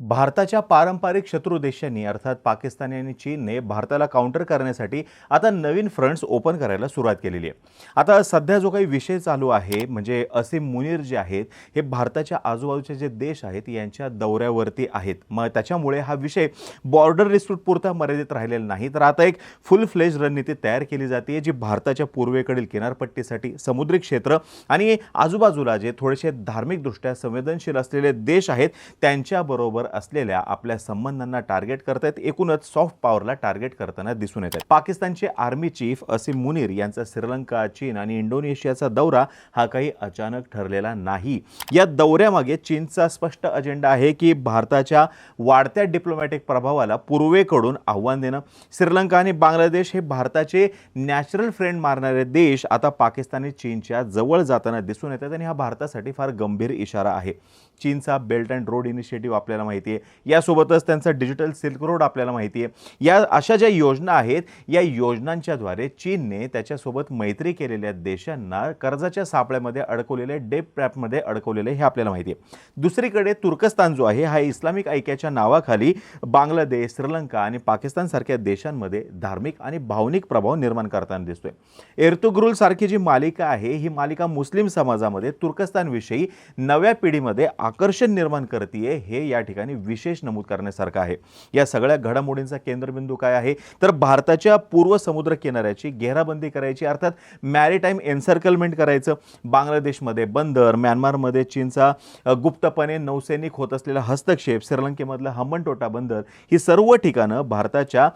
भारताच्या पारंपरिक शत्रू देशांनी अर्थात पाकिस्तान आणि चीनने भारताला काउंटर करण्यासाठी आता नवीन फ्रंट्स ओपन करायला सुरुवात केलेली आहे. आता सध्या जो काही विषय चालू आहे म्हणजे असीम मुनीर जे आहेत हे भारताच्या आजूबाजूचे जे देश आहेत यांच्या दौऱ्यावरती आहेत. मग त्याच्यामुळे हा विषय बॉर्डर डिस्प्यूट पुरता मर्यादित राहिलेला नाही. तर आता एक फुल फ्लेज रणनीती तयार केली जाते जी भारताच्या पूर्वेकडील किनारपट्टीसाठी समुद्री क्षेत्र आणि आजूबाजूला जे थोडेसे धार्मिकदृष्ट्या संवेदनशील असलेले देश आहेत त्यांच्याबरोबर असलेल्या आपल्या संबंधांना टार्गेट करतायत एकूणच सॉफ्ट पॉवरला टार्गेट करताना दिसून येत आहेत. पाकिस्तानचे आर्मी चीफ असीम मुनीर यांचा श्रीलंका चीन आणि इंडोनेशियाचा दौरा हा काही अचानक ठरलेला नाही. या दौऱ्यामागे चीनचा स्पष्ट अजेंडा आहे की भारताच्या वाढत्या डिप्लोमॅटिक प्रभावाला पूर्वेकडून आव्हान देणं. श्रीलंका आणि बांगलादेश हे भारताचे नॅचरल फ्रेंड मारणारे देश आता पाकिस्तानी चीनच्या जवळ जाताना दिसून येतात आणि हा भारतासाठी फार गंभीर इशारा आहे. चीनचा बेल्ट अँड रोड इनिशिएटिव्ह आपल्याला माहिती आहे. यासोबतच त्यांचा डिजिटल सिल्क रोड आपल्याला माहिती आहे. या अशा ज्या योजना आहेत या योजनांच्याद्वारे चीनने त्याच्यासोबत मैत्री केलेल्या देशांना कर्जाच्या सापळ्यामध्ये अडकवलेले डेप ट्रॅपमध्ये अडकवलेले हे आपल्याला माहिती आहे. दुसरीकडे तुर्कस्तान जो आहे हा इस्लामिक ऐक्याच्या नावाखाली बांगलादेश श्रीलंका आणि पाकिस्तानसारख्या देशांमध्ये धार्मिक आणि भावनिक प्रभाव निर्माण करताना दिसतोय. एर्तुग्रुल सारखी जी मालिका आहे ही मालिका मुस्लिम समाजामध्ये तुर्कस्तानविषयी नव्या पिढीमध्ये आकर्षण निर्माण करते हे या ठिकाणी विशेष नमूद करण्यासारखं आहे. या सगळ्या घडामोडींचा केंद्रबिंदू काय आहे? तर भारताच्या पूर्व समुद्र किनाऱ्याची घेराबंदी करायची अर्थात मॅरिटाईम एन्सर्कलमेंट करायचं. बांगलादेशमध्ये बंदर म्यानमारमध्ये चीनचा गुप्तपणे नौसैनिक होत असलेला हस्तक्षेप श्रीलंकेमधलं हमनटोटा बंदर ही सर्व ठिकाणं भारताच्या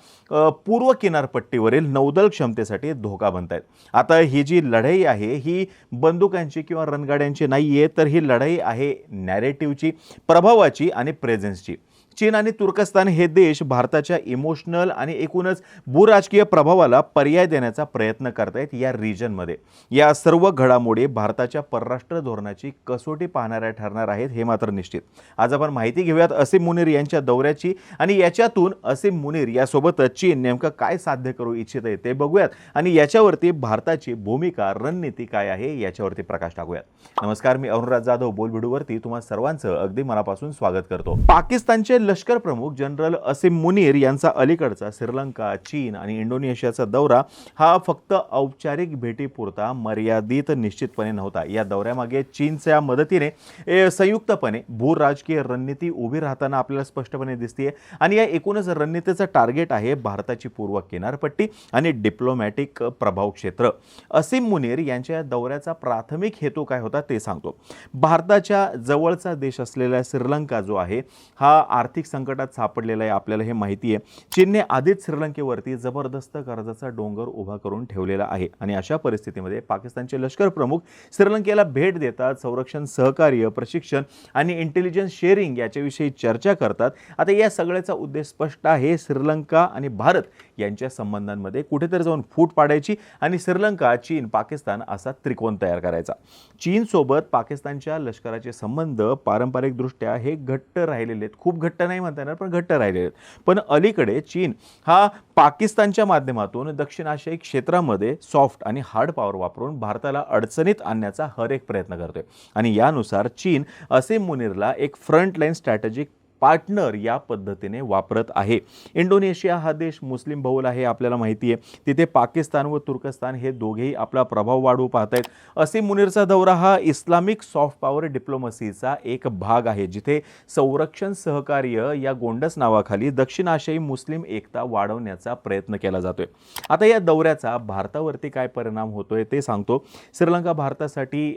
पूर्व किनारपट्टीवरील नौदल क्षमतेसाठी धोका बनत आहेत आता ही जी लढाई आहे ही बंदुकांची किंवा रणगाड्यांची नाही आहे तर ही लढाई आहे नॅरेटिव्हची प्रभावाची आणि प्रेझेन्सची चीन आणि तुर्कस्तान हे देश भारताच्या इमोशनल आणि एकूणच भूराजकीय प्रभावाला पर्याय देण्याचा प्रयत्न करतायत या रिजनमध्ये या सर्व घडामोडी भारताच्या परराष्ट्र धोरणाची कसोटी पाहणाऱ्या ठरणार आहेत हे मात्र निश्चित. आज आपण माहिती घेऊयात असीम मुनीर यांच्या दौऱ्याची आणि याच्यातून असीम मुनीर यासोबतच चीन नेमकं काय साध्य करू इच्छित आहे ते बघूयात आणि याच्यावरती भारताची भूमिका रणनीती काय आहे याच्यावरती प्रकाश टाकूयात. नमस्कार मी अरुणराज जाधव बोलबिडूवरती तुम्हा सर्वांचं अगदी मनापासून स्वागत करतो. पाकिस्तानचे लष्कर प्रमुख जनरल असीम मुनीर यांचा अलीकडचा श्रीलंका चीन आणि इंडोनेशियाचा दौरा हा फक्त औपचारिक भेटीपुरता मर्यादित निश्चितपणे नव्हता. या दौऱ्यामागे चीनच्या मदतीने संयुक्तपणे भूराजकीय रणनीती उभी राहताना आपल्याला स्पष्टपणे दिसते आणि या एकूणच रणनीतीचं टार्गेट आहे भारताची पूर्व किनारपट्टी आणि डिप्लोमॅटिक प्रभाव क्षेत्र. असीम मुनीर यांच्या या दौऱ्याचा प्राथमिक हेतू काय होता ते सांगतो. भारताच्या जवळचा देश असलेला श्रीलंका जो आहे हा आर्थिक आर्थिक संकटात सापडलेला आहे आपल्याला हे माहिती आहे. चीनने आधीच श्रीलंकेवरती जबरदस्त कर्जाचा डोंगर उभा करून ठेवलेला आहे. आणि अशा परिस्थितीमध्ये पाकिस्तानचे लष्कर प्रमुख श्रीलंकेला भेट देतात संरक्षण सहकार्य प्रशिक्षण आणि इंटेलिजन्स शेअरिंग याच्याविषयी चर्चा करतात. आता या सगळ्याचा उद्देश स्पष्ट आहे. श्रीलंका आणि भारत यांच्या संबंधांमध्ये कुठेतरी जाऊन फूट पाडायची आणि श्रीलंका चीन पाकिस्तान असा त्रिकोण तयार करायचा. चीनसोबत पाकिस्तानच्या लष्कराचे संबंध पारंपरिकदृष्ट्या हे घट्ट राहिलेले आहेत. खूप घट्ट घट्ट नाही म्हणता येणार पण घट्ट राहिलेले आहेत. पण अलीकडे चीन हा पाकिस्तानच्या माध्यमातून दक्षिण आशियाई क्षेत्रामध्ये सॉफ्ट आणि हार्ड पॉवर वापरून भारताला अडचणीत आणण्याचा हर एक प्रयत्न करतोय. आणि यानुसार चीन असे मुनीरला एक फ्रंट लाईन स्ट्रॅटेजिक पार्टनर या पद्धतीने वापरत आहे. इंडोनेशिया हा देश मुस्लिम बहुल आहे आपल्याला माहिती आहे. तिथे पाकिस्तान व तुर्कस्तान हे दोघेही आपला प्रभाव वाढवू पाहत आहेत असे मुनीरचा दौरा हा इस्लामिक सॉफ्ट पॉवर डिप्लोमसीचा एक भाग आहे जिथे संरक्षण सहकार्य या गोंडस नावाखाली दक्षिण आशियाई मुस्लिम एकता वाढवण्याचा प्रयत्न केला जातोय. आता या दौऱ्याचा भारतावरती काय परिणाम होतोय ते सांगतो. श्रीलंका भारतासाठी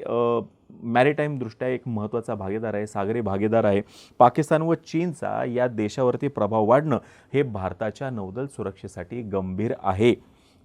अ, मॅरिटाईम दृष्ट्या एक महत्त्वाचा भागीदार आहे सागरी भागीदार आहे. पाकिस्तान व चीनचा या देशावरती प्रभाव वाढणं हे भारताच्या नौदल सुरक्षेसाठी गंभीर आहे.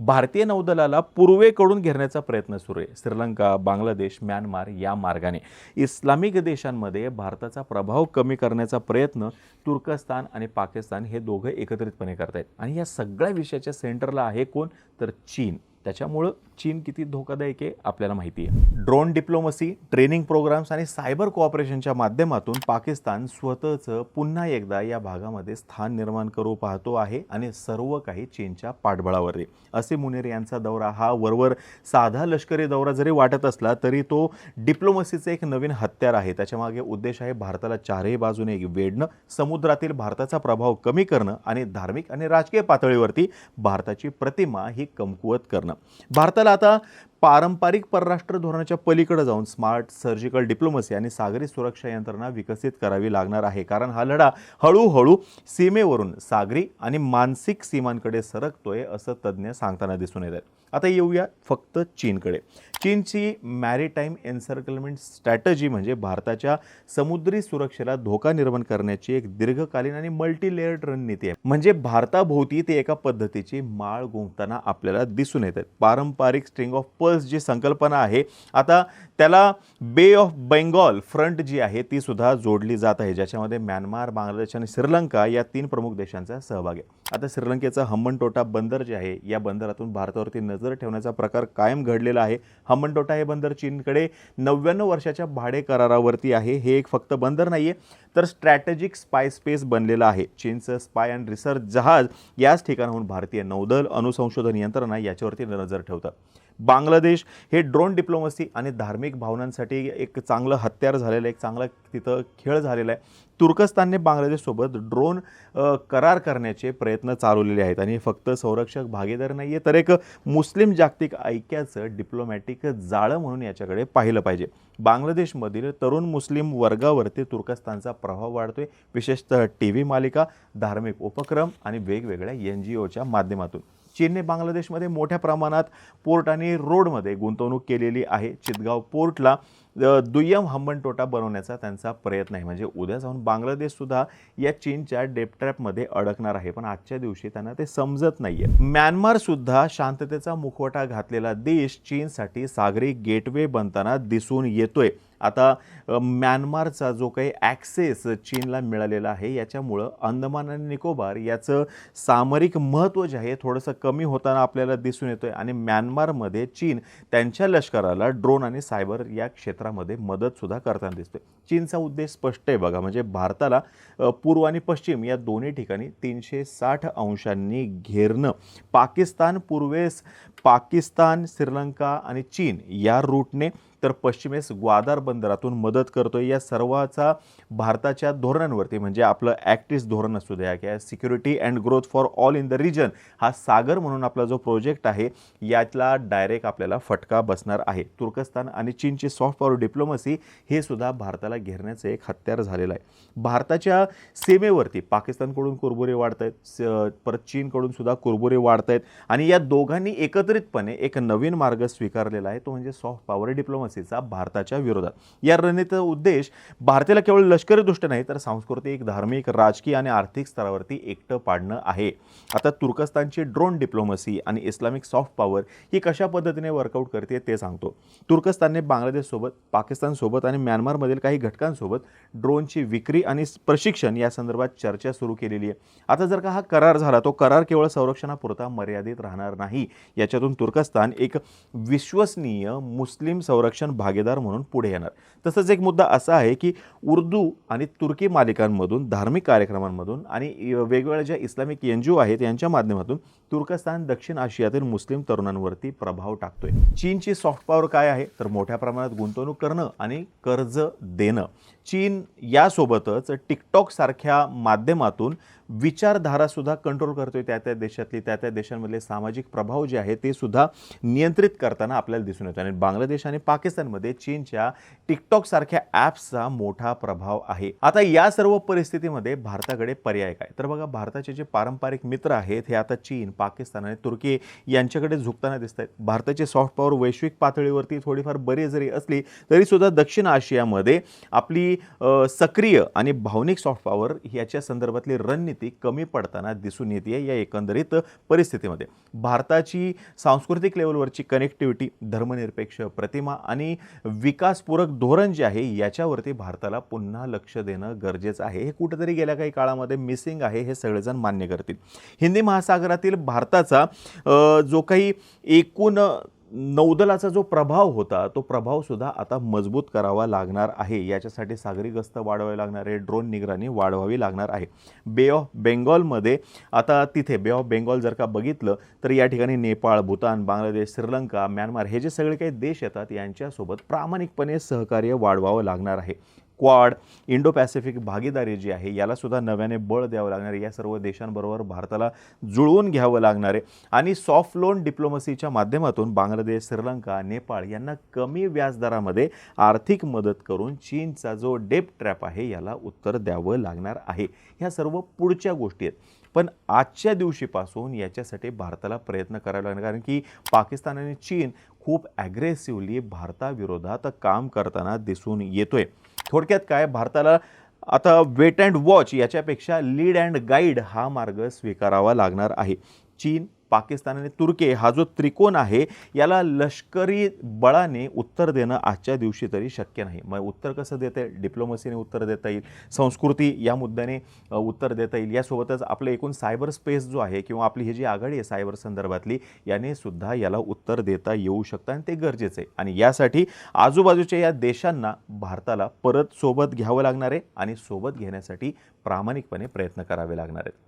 भारतीय नौदलाला पूर्वेकडून घेरण्याचा प्रयत्न सुरू आहे. श्रीलंका बांगलादेश म्यानमार या मार्गाने. इस्लामिक देशांमध्ये भारताचा प्रभाव कमी करण्याचा प्रयत्न तुर्कस्तान आणि पाकिस्तान हे दोघं एकत्रितपणे करत आहेत आणि या सगळ्या विषयाच्या सेंटरला आहे कोण? तर चीन. त्याच्यामुळं चीन किती धोकादायक आहे आपल्याला माहिती आहे. ड्रोन डिप्लोमसी ट्रेनिंग प्रोग्राम्स आणि सायबर कोऑपरेशनच्या माध्यमातून पाकिस्तान स्वतःचं पुन्हा एकदा या भागामध्ये स्थान निर्माण करू पाहतो आहे आणि सर्व काही चीनच्या पाठबळावर आहे. असे मुनेर यांचा दौरा हा वरवर साधा लष्करी दौरा जरी वाटत असला तरी तो डिप्लोमसीचं एक नवीन हत्यार आहे. त्याच्यामागे उद्देश आहे भारताला चारही बाजूने एक वेढणं समुद्रातील भारताचा प्रभाव कमी करणं आणि धार्मिक आणि राजकीय पातळीवरती भारताची प्रतिमा ही कमकुवत करणं. भारताला आता पारंपरिक परराष्ट्र धोरणाच्या पलीकडे जाऊन स्मार्ट सर्जिकल डिप्लोमसी आणि सागरी सुरक्षा यंत्रणा विकसित करावी लागणार आहे. कारण हा लढा हळूहळू सीमेवरून सागरी आणि मानसिक सीमांकडे सरकतोय असं तज्ज्ञ सांगताना दिसून येत आहेत. आता येऊया फक्त चीनकडे. चीनची मॅरीटाईम एन्सर्कलमेंट स्ट्रॅटजी म्हणजे भारताच्या समुद्री सुरक्षेला धोका निर्माण करण्याची एक दीर्घकालीन आणि मल्टीलेअर्ड रणनीती आहे. म्हणजे भारताभोवती ते एका पद्धतीची माळ गुंफताना आपल्याला दिसून येत आहेत. पारंपरिक स्ट्रिंग ऑफ पर्ल्स जी संकल्पना आहे आता त्याला बे ऑफ बेंगॉल फ्रंट जी आहे ती सुद्धा जोडली जात आहे ज्याच्यामध्ये म्यानमार बांगलादेश आणि श्रीलंका या तीन प्रमुख देशांचा सहभाग आहे. आता श्रीलंकेचं हम्मनटोटा बंदर जे आहे या बंदरातून भारतावरती नजर ठेवण्याचा प्रकार कायम घडलेला आहे. हम्मनटोटा हे बंदर चीनकडे नव्याण्णव वर्षाच्या भाडे करारावरती आहे हे एक फक्त बंदर नाही आहे तर स्ट्रॅटेजिक स्पाय स्पेस बनलेलं आहे. चीनचं स्पाय अँड रिसर्च जहाज याच ठिकाणाहून भारतीय नौदल अणुसंशोधन यंत्रणा याच्यावरती नजर ठेवतात बांगलादेश हे ड्रोन डिप्लोमसी आणि धार्मिक भावनांसाठी एक चांगलं हत्यार झालेलं आहे एक चांगला तिथं खेळ झालेला आहे. तुर्कस्तानने बांगलादेशसोबत ड्रोन करार करण्याचे प्रयत्न चालवलेले आहेत आणि हे फक्त संरक्षक भागीदार नाही आहे तर एक मुस्लिम जागतिक ऐक्याचं डिप्लोमॅटिक जाळं म्हणून याच्याकडे पाहिलं पाहिजे. बांगलादेशमधील तरुण मुस्लिम वर्गावरती तुर्कस्तानचा प्रभाव वाढतोय. विशेषतः टी व्ही मालिका धार्मिक उपक्रम आणि वेगवेगळ्या एन जी ओच्या माध्यमातून. चीनने बांगलादेशमध्ये मोठ्या प्रमाणात पोर्ट आणि रोडमध्ये गुंतवणूक केलेली आहे. चितगाव पोर्टला दुय्यम हंबनटोटा बनवण्याचा त्यांचा प्रयत्न आहे. म्हणजे उद्या जाऊन बांगलादेशसुद्धा या चीनच्या डेपट्रॅपमध्ये अडकणार आहे. पण आजच्या दिवशी त्यांना ते समजत नाही आहे म्यानमारसुद्धा शांततेचा मुखवटा घातलेला देश चीनसाठी सागरी गेटवे बनताना दिसून येतोय. आता म्यानमारचा जो काही ॲक्सेस चीनला मिळालेला आहे याच्यामुळं अंदमान आणि निकोबार याचं सामरिक महत्त्व जे आहे थोडंसं कमी होताना आपल्याला दिसून येतोय. आणि म्यानमारमध्ये चीन त्यांच्या लष्कराला ड्रोन आणि सायबर या क्षेत्रामध्ये मदतसुद्धा करताना दिसतोय. चीनचा उद्देश स्पष्ट आहे बघा. म्हणजे भारताला पूर्व आणि पश्चिम या दोन्ही ठिकाणी तीनशे साठ अंशांनी घेरणं. पाकिस्तान पूर्वेस पाकिस्तान श्रीलंका आणि चीन या रूटने तर पश्चिमेस ग्वादार बंदरातून मदत करतोय. या सर्वाचा भारताच्या धोरणांवरती म्हणजे आपलं ॲक्टिस धोरण असू द्या किंवा security and growth for all in the region हा सागर म्हणून आपला जो प्रोजेक्ट आहे यातला डायरेक्ट आपल्याला फटका बसणार आहे. तुर्कस्तान आणि चीनची सॉफ्ट पॉवर डिप्लोमसी हे सुद्धा भारताला घेरण्याचं एक हत्यार झालेलं आहे. भारताच्या सीमेवरती पाकिस्तानकडून कुरबुरे वाढत आहेत परत चीनकडून सुद्धा कुरबुरे वाढत आहेत आणि या दोघांनी एकत्रितपणे एक नवीन मार्ग स्वीकारलेला आहे तो म्हणजे सॉफ्ट पॉवर डिप्लोमसीचा भारताच्या विरोधात. या रणनीतीचा उद्देश भारताला केवळ लष्करी दृष्ट नाही तर सांस्कृतिक धार्मिक राजकीय आणि आर्थिक स्तरावरती एकटं पाडणं आहे. आता तुर्कस्तानची ड्रोन डिप्लोमसी आणि इस्लामिक सॉफ्ट पॉवर ही कशा पद्धतीने वर्कआउट करते ते सांगतो. तुर्कस्तानने बांगलादेशसोबत पाकिस्तानसोबत आणि म्यानमारमधील काही घटकांसोबत ड्रोनची विक्री आणि प्रशिक्षण या संदर्भात चर्चा सुरू केलेली आहे. आता जर का हा करार झाला तो करार केवळ संरक्षणापुरता मर्यादित राहणार नाही. याच्यातून तुर्कस्तान एक विश्वसनीय मुस्लिम संरक्षण भागीदार म्हणून पुढे येणार. तसंच एक मुद्दा असा आहे की उर्दू आणि तुर्की मालिकांमधून धार्मिक कार्यक्रमांमधून आणि वेगवेगळ्या ज्या इस्लामिक एन जी ओ आहेत यांच्या माध्यमातून तुर्कस्तान दक्षिण आशियातील मुस्लिम तरुणांवरती प्रभाव टाकतोय. चीनची सॉफ्ट पॉवर काय आहे? तर मोठ्या प्रमाणात गुंतवणूक करणं आणि कर्ज देणं. चीन यासोबतच टिकटॉकसारख्या माध्यमातून विचारधारासुद्धा कंट्रोल करतोय त्या त्या देशातली त्या त्या देशांमधले सामाजिक प्रभाव जे आहे ते सुद्धा नियंत्रित करताना आपल्याला दिसून येतो. आणि बांगलादेश आणि पाकिस्तानमध्ये चीनच्या टिकटॉकसारख्या ॲप्सचा मोठा प्रभाव आहे. आता या सर्व परिस्थितीमध्ये भारताकडे पर्याय काय? तर बघा भारताचे जे पारंपरिक मित्र आहेत हे आता चीन पाकिस्तान आणि तुर्की यांच्याकडे झुकताना दिसत आहेत. भारताचे सॉफ्ट पॉवर वैश्विक पातळीवरती थोडीफार बरी जरी असली तरीसुद्धा दक्षिण आशियामध्ये आपली सक्रिय आणि भावनिक सॉफ्ट पॉवर याच्या संदर्भातली रणनीती कमी पडताना दिसून येते या एकंदरीत परिस्थितीमध्ये. भारताची सांस्कृतिक लेवलवरची कनेक्टिव्हिटी धर्मनिरपेक्ष प्रतिमा आणि विकासपूरक धोरण जे आहे याच्यावरती भारताला पुन्हा लक्ष देणं गरजेचं आहे. हे कुठेतरी गेल्या काही काळामध्ये मिसिंग आहे हे सगळेजण मान्य करतील. हिंदी महासागरातील भारताचा जो काही एकूण नौदलाचा जो प्रभाव होता तो प्रभावसुद्धा आता मजबूत करावा लागणार आहे. याच्यासाठी सागरी गस्त वाढवावी लागणार आहे ड्रोन निगराणी वाढवावी लागणार आहे. बे ऑफ बेंगॉलमध्ये आता तिथे बे ऑफ बेंगॉल जर का बघितलं तर या ठिकाणी नेपाळ भूतान बांगलादेश श्रीलंका म्यानमार हे जे सगळे काही देश येतात यांच्यासोबत प्रामाणिकपणे सहकार्य वाढवावं लागणार आहे. क्वाड इंडो पॅसिफिक भागीदारी जी आहे याला सुद्धा नव्याने बळ द्यावं लागणार आहे. या सर्व देशांबरोबर भारताला जुळवून घ्यावं लागणार आहे. आणि सॉफ्ट लोन डिप्लोमसीच्या माध्यमातून बांगलादेश श्रीलंका नेपाळ यांना कमी व्याजदरामध्ये आर्थिक मदत करून चीनचा जो डेप ट्रॅप आहे याला उत्तर द्यावं लागणार आहे. ह्या सर्व पुढच्या गोष्टी आहेत. पण आजच्या दिवशीपासून याच्यासाठी भारताला प्रयत्न करावे लागणार कारण की पाकिस्तान आणि चीन खूप ॲग्रेसिव्हली भारताविरोधात काम करताना दिसून येतोय. थोडक्यात काय भारताला आता वेट अँड वॉच याच्यापेक्षा लीड अँड गाईड हा मार्ग स्वीकारावा लागणार आहे. चीन पाकिस्तान आणि तुर्की हा जो त्रिकोण आहे याला लष्करी बळाने उत्तर देणं आजच्या दिवशी तरी शक्य नाही. मग उत्तर कसं देता येईल? डिप्लोमसीने उत्तर देता येईल? संस्कृती या मुद्द्याने उत्तर देता येईल? यासोबतच आपलं एकूण सायबर स्पेस जो आहे किंवा आपली ही जी आघाडी आहे सायबर संदर्भातली याने सुद्धा याला उत्तर देता येऊ शकतं आणि ते गरजेचं आहे. आणि यासाठी आजूबाजूच्या या देशांना भारताला परत सोबत घ्यावं लागणार आहे आणि सोबत घेण्यासाठी प्रामाणिकपणे प्रयत्न करावे लागणार आहेत.